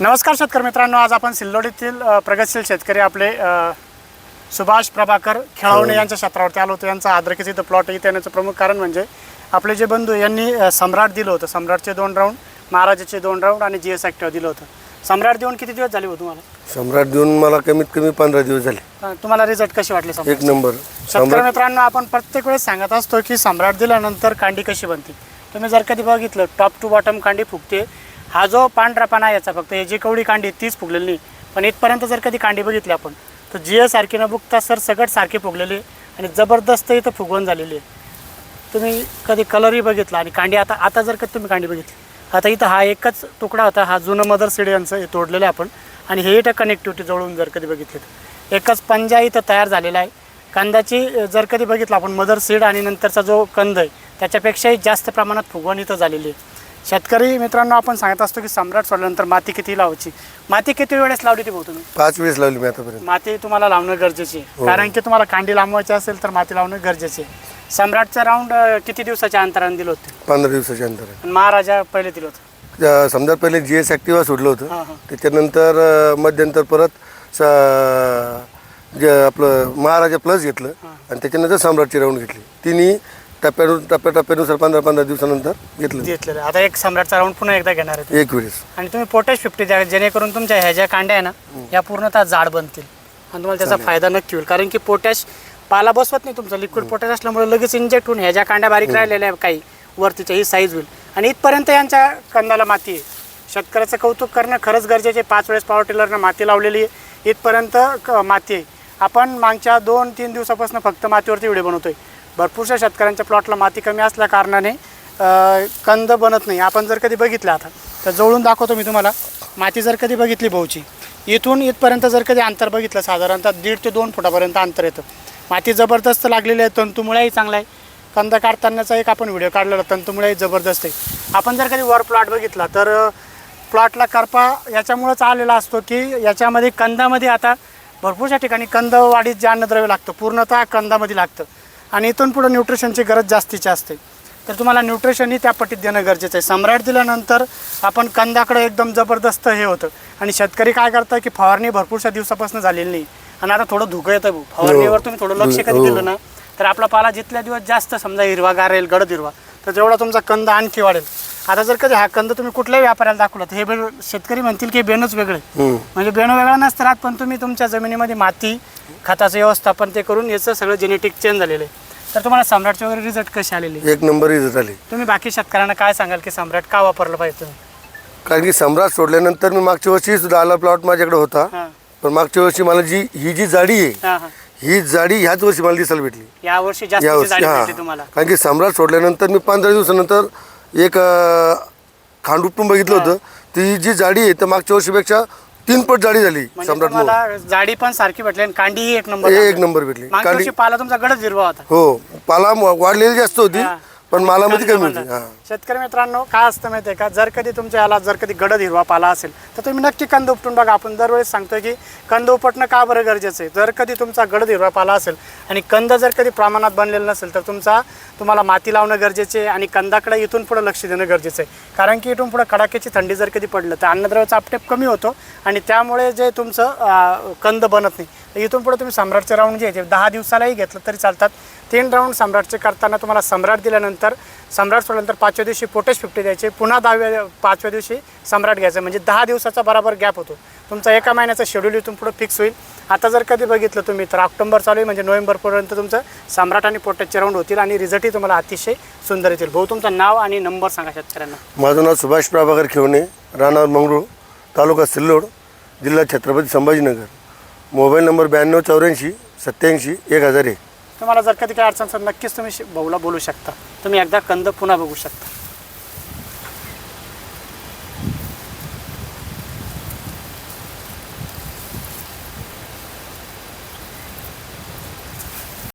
नमस्कार शेतकरी मित्रांनो आज आपण सिल्लोडीतील प्रगतशील शेतकरी आपले सुभाष प्रभाकर खेळावणे यांच्या क्षेत्रावरती आलो होतो. यांचा आद्रकीचं इथं प्लॉट इथे येण्याचं प्रमुख कारण म्हणजे आपले जे बंधू यांनी सम्राट दिलं होतं. सम्राटचे दोन राऊंड महाराजाचे दोन राऊंड आणि जी एस ॲक्टिव्ह दिलं होतं. सम्राट देऊन किती दिवस झाले हो तुम्हाला? सम्राट देऊन मला कमीत कमी पंधरा दिवस झाले. तुम्हाला रिझल्ट कसे वाटले एक नंबर. शेतकरी मित्रांनो आपण प्रत्येक वेळेस सांगत असतो की सम्राट दिल्यानंतर कांडी कशी बनते. तुम्ही जर कधी बघितलं टॉप टू बॉटम कांडी फुगते. हा जो पांढरापणा आहे याचा फक्त हे जी कवडी कांडी तीच फुगलेली नाही. पण इथपर्यंत जर कधी कांडी बघितली आपण तर जी सारखी न बुकता सर सगळं सारखी फुगलेली आणि जबरदस्त इथं फुगवून झालेली आहे. तुम्ही कधी कलरही बघितला आणि कांडी आता आता जर कधी तुम्ही कांडी बघितली आता इथं हा एकच तुकडा होता हा जुनं मदर सीड यांचं हे तोडलेलं आहे आपण. आणि हे इथं कनेक्टिव्हिटी जवळून जर कधी बघितली तर. एकच पंजा इथं तयार झालेला आहे. कांद्याची जर कधी बघितलं आपण मदर सीड आणि नंतरचा जो कंद आहे त्याच्यापेक्षाही जास्त प्रमाणात फुगवण इथं झालेली आहे. शेतकरी मित्रांनो आपण सांगत असतो की सम्राट सोडल्यानंतर माती किती लावायची? माती किती वेळेस लावली ती भाऊ तुम्ही? पाच वेळेस लावली मी आतापर्यंत. माती तुम्हाला लावणं गरजेची आहे. कारण की तुम्हाला कांडी लांबवायची असेल तर माती लावणं गरजेचे सम्राटचं राऊंड किती दिवसाच्या अंतराने दिलं होतं? पंधरा दिवसाच्या अंतर आणि महाराजा पहिले दिलं होतं. समजा पहिले जी एस ॲक्टिवा सोडलं हां, होतं. हां. त्याच्यानंतर अं, मध्यंतर परत स- जे आपलं महाराजा प्लस घेतलं. आणि त्याच्यानंतर सम्राटची राऊंड घेतली. तिन्ही टप्प्यानु टप्प्याटप्प्यानुसार पंधरा पंधरा दिवसानंतर घेतलं घेतलेलं आहे. आता एक सम्राटचा राऊंड पुन्हा एकदा घेणार आहे एक वेळेस. आणि तुम्ही पोटॅश फिफ्टी द्या जेणेकरून तुमच्या ह्या ज्या कांड्या आहे ना या पूर्णतः जाड बनतील. आणि तुम्हाला त्याचा फायदा नक्की होईल. कारण की पोटॅश पाला बसवत नाही तुमचं. लिक्विड पोटॅश असल्यामुळे लगेच इंजेक्ट होऊन ह्या ज्या कांड्या बारीक राहिलेल्या आहे काही वरतीच्या ही साईज होईल. आणि इथपर्यंत यांच्या कंदाला माती आहे. शेतकऱ्याचं कौतुक करणं खरंच गरजेचे. पाच वेळेस पॉवर टिलरनं माती लावलेली आहे. इथपर्यंत क- माती आहे. आपण मागच्या दोन तीन दिवसापासून फक्त मातीवरती व्हिडिओ बनवतोय. भरपूरशा शेतकऱ्यांच्या प्लॉटला माती कमी असल्या कारणाने कंद बनत नाही. आपण जर कधी बघितलं आता तर जवळून दाखवतो मी तुम्हाला. माती जर कधी बघितली भाऊची इथून इथपर्यंत जर कधी अंतर बघितलं साधारणतः दीड ते दोन फुटापर्यंत अंतर येतं. माती जबरदस्त लागलेली आहे तंतुमुळेही चांगला आहे. कंद काढतानाचा एक आपण व्हिडिओ काढलेला तंतुमुळेही जबरदस्त आहे. आपण जर कधी वर प्लॉट बघितला तर प्लॉटला करपा याच्यामुळंच आलेला असतो की याच्यामध्ये कंदामध्ये आता भरपूरशा ठिकाणी कंद वाढीत जे अन्नद्रव्य लागतं पूर्णतः कंदामध्ये लागतं. आणि इथून पुढं न्यूट्रिशनची गरज जास्तीची असते. तर तुम्हाला न्यूट्रिशनही त्या पट्टीत देणं गरजेचं आहे. सम्राट दिल्यानंतर आपण कंदाकडे एकदम जबरदस्त हे होतं. आणि शेतकरी काय करतं की फवारणी भरपूरशा दिवसापासून झालेली नाही. आणि आता थोडं धुकं येतं भाऊ फवारणीवर तुम्ही थोडं लक्ष कधी दिलं ना तर आपला पाला जिथल्या दिवस जास्त समजा हिरवा राहील गडद हिरवा तर तेवढा तुमचा कंद आणखी वाढेल. आता जर कधी हा कंद तुम्ही कुठल्याही व्यापाऱ्याला दाखवला तर हे बेण शेतकरी म्हणतील की हे बेणच वेगळे. म्हणजे बेणं वेगळं नसतं राहत पण तुम्ही तुमच्या जमिनीमध्ये माती खताचं व्यवस्थापन ते करून याचं सगळं जेनेटिक चेंज झालेलं आहे. तर तुम्हाला सम्राटचे वगैरे रिझल्ट कसे आलेले? एक नंबर रिझल्ट आले. तुम्ही बाकी शेतकऱ्यांना काय सांगाल की सम्राट का वापरलं पाहिजे तुम्ही? कारण की सम्राट सोडल्यानंतर मी मागच्या वर्षी सुद्धा आला प्लॉट माझ्याकडे होता. हां. पण मागच्या वर्षी मला जी ही जी जाडी आहे हां हां. ही जाडी ह्याच वर्षी मला दिसायला भेटली. या वर्षी हा. तुम्हाला? कारण की सम्राट सोडल्यानंतर मी पंधरा दिवसानंतर एक अं, बघितलं होतं. ती जी जाडी आहे तर मागच्या वर्षीपेक्षा तीन पट जाडी झाली म्हणजे सम्राट तुम्हाला जाडी पण सारखी भेटली आणि कांडीही एक नंबर एक लागली. नंबर भेटली मागच्या कांडी पाला तुमचा गडच हिरवा होता हो पाला म- वाढलेली जास्त होती हा. पण मालामध्ये कमी. होती हा. शेतकरी मित्रांनो काय असतं माहिती आहे का? जर कधी तुमच्या याला जर कधी गडद हिरवा पाला असेल तर तुम्ही नक्की कंद उपटून बघा. आपण दरवेळेस सांगतोय की कंद उपटणं का बरं गरजेचं आहे? जर कधी तुमचा गडद हिरवा पाला असेल आणि कंद जर कधी प्रमाणात बनलेला नसेल तर तुमचा तुम्हाला माती लावणं गरजेचे आहे आणि कंदाकडे इथून पुढे लक्ष देणं गरजेचं आहे. कारण की इथून पुढे कडाक्याची थंडी जर कधी पडलं तर अन्नद्रव्याचा आपटेप कमी होतो आणि त्यामुळे जे तुमचं कंद बनत नाही तर इथून पुढे तुम्ही सम्राटचे राऊंड जे दहा दिवसालाही घेतलं तरी चालतात. तीन राऊंड सम्राटचे करताना तुम्हाला सम्राट दिल्यानंतर सम्राट सोडल्यानंतर पाचव्या दिवशी पोटेश फिफ्टी द्यायचे पुन्हा दहाव्या पाचव्या दिवशी सम्राट घ्यायचं. म्हणजे दहा दिवसाचा बराबर गॅप होतो. तुमचा एका महिन्याचा शेड्यूल इथून पुढे फिक्स होईल. आता जर कधी बघितलं तुम्ही तर ऑक्टोबर चालू आहे म्हणजे नोव्हेंबरपर्यंत तुमचं सम्राट आणि पोटेशचे राऊंड होतील आणि रिझल्टही तुम्हाला अतिशय सुंदर येतील. भाऊ तुमचं नाव आणि नंबर सांगा शेतकऱ्यांना. माझं नाव सुभाष प्रभाकर खेवणे राहणार मंगरूळ तालुका सिल्लोड जिल्हा छत्रपती संभाजीनगर. मोबाईल नंबर ब्याण्णव चौऱ्याऐंशी सत्याऐंशी एक हजार एक. तुम्हाला जर कधी काही अडचण असेल नक्कीच तुम्ही भाऊला बोलू शकता. तुम्ही एकदा कंद पुन्हा बघू शकता.